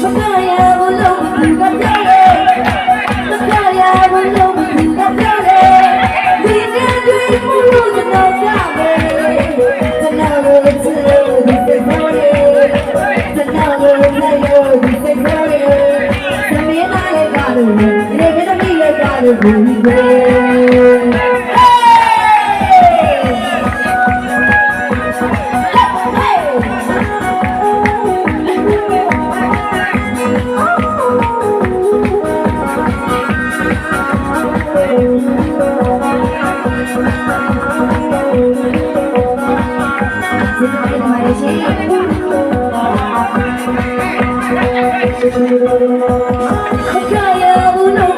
Somebody I will you, every day. Kaya ulang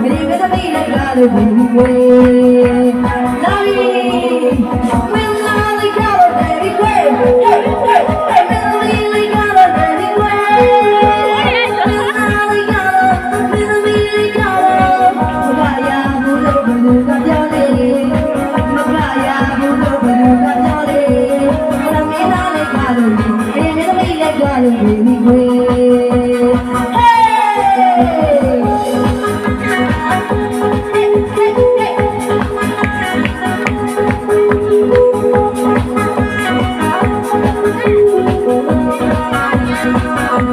Meri gadami lagal bhi koi Lari Mera lagal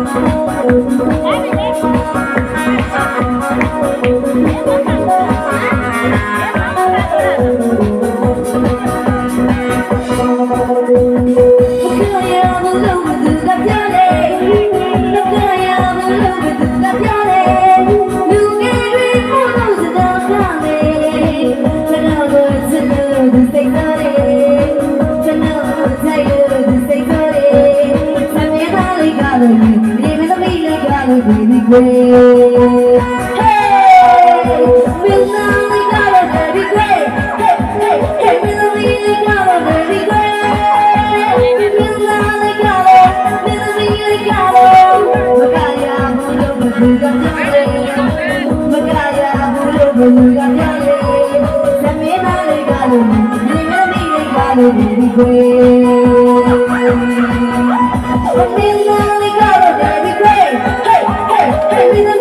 Thank you. way. Hey, Miss Lily got a baby gray. Hey, hey, hey, Miss Lily got a baby gray. Miss Lily got a, Miss Lily got a. Magaya mulo buluga jale, magaya mulo buluga jale. baby. le galo, Miss Lily galo baby gray. Miss baby. Every